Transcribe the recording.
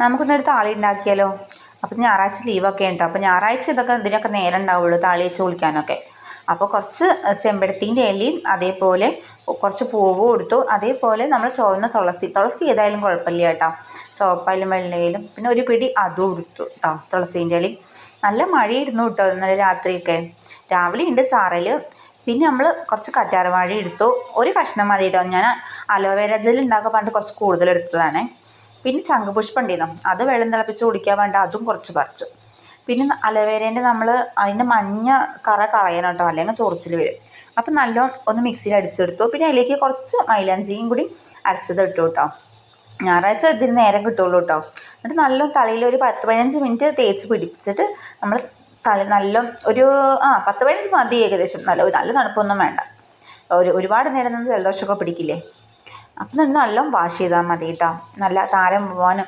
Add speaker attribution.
Speaker 1: നമുക്കൊന്നൊരു താളി ഉണ്ടാക്കിയാലോ? അപ്പം ഞായറാഴ്ച ലീവൊക്കെ ഉണ്ടോ. അപ്പോൾ ഞായറാഴ്ച ഇതൊക്കെ ഇതിനൊക്കെ നേരം ഉണ്ടാവുള്ളൂ താളി വെച്ച് കുളിക്കാനൊക്കെ. അപ്പോൾ കുറച്ച് ചെമ്പടത്തിന്റെ ഇലയും അതേപോലെ കുറച്ച് പൂവ് കൊടുത്തു. അതേപോലെ നമ്മൾ ചുവന്ന തുളസി തുളസി ഏതായാലും കുഴപ്പമില്ല കേട്ടോ. ചുവപ്പായാലും വെള്ളയിലും. പിന്നെ ഒരു പിടി അതും കൊടുത്തു കേട്ടോ തുളസീന്റെ ഇലയും. നല്ല മഴയായിരുന്നു കേട്ടോ ഇന്നലെ രാത്രിയൊക്കെ. രാവിലെ ഉണ്ട് ചാറൽ പിന്നെ നമ്മൾ കുറച്ച് കറ്റാർവാഴ എടുത്തു. ഒരു കഷ്ണം മതി കേട്ടോ. ഞാൻ അലോവേര ജെൽ പറഞ്ഞിട്ട് കുറച്ച് കൂടുതൽ എടുത്തതാണ്. പിന്നെ ശംഖുപുഷ്പം അത് വെള്ളം തിളപ്പിച്ച് കുടിക്കാൻ വേണ്ട അതും കുറച്ച് പറിച്ചു. പിന്നെ അലവേരേന്റെ നമ്മൾ അതിന്റെ മഞ്ഞ കറ കളയണം കേട്ടോ അല്ലെങ്കിൽ ചൊറിച്ചിൽ വരും. അപ്പം നല്ലോണം ഒന്ന് മിക്സിയിൽ അടിച്ചെടുത്തു. പിന്നെ അതിലേക്ക് കുറച്ച് മൈലാഞ്ചിയും കൂടി അരച്ചത് ഇട്ടു കേട്ടോ. ഞായറാഴ്ച ഇതിന് നേരം കിട്ടുള്ളൂ കേട്ടോ. എന്നിട്ട് നല്ല തലയിൽ ഒരു പത്ത് പതിനഞ്ച് മിനിറ്റ് തേച്ച് പിടിപ്പിച്ചിട്ട് നമ്മൾ തല നല്ല ഒരു ആ പത്ത് പതിനഞ്ച് മതി ഏകദേശം. നല്ല നല്ല തണുപ്പൊന്നും വേണ്ട. ഒരു ഒരുപാട് നേരം നിന്ന് ജലദോഷമൊക്കെ പിടിക്കില്ലേ? അപ്പം നല്ല വാഷ് ചെയ്താൽ മതി കേട്ടോ നല്ല താരം പോകാനും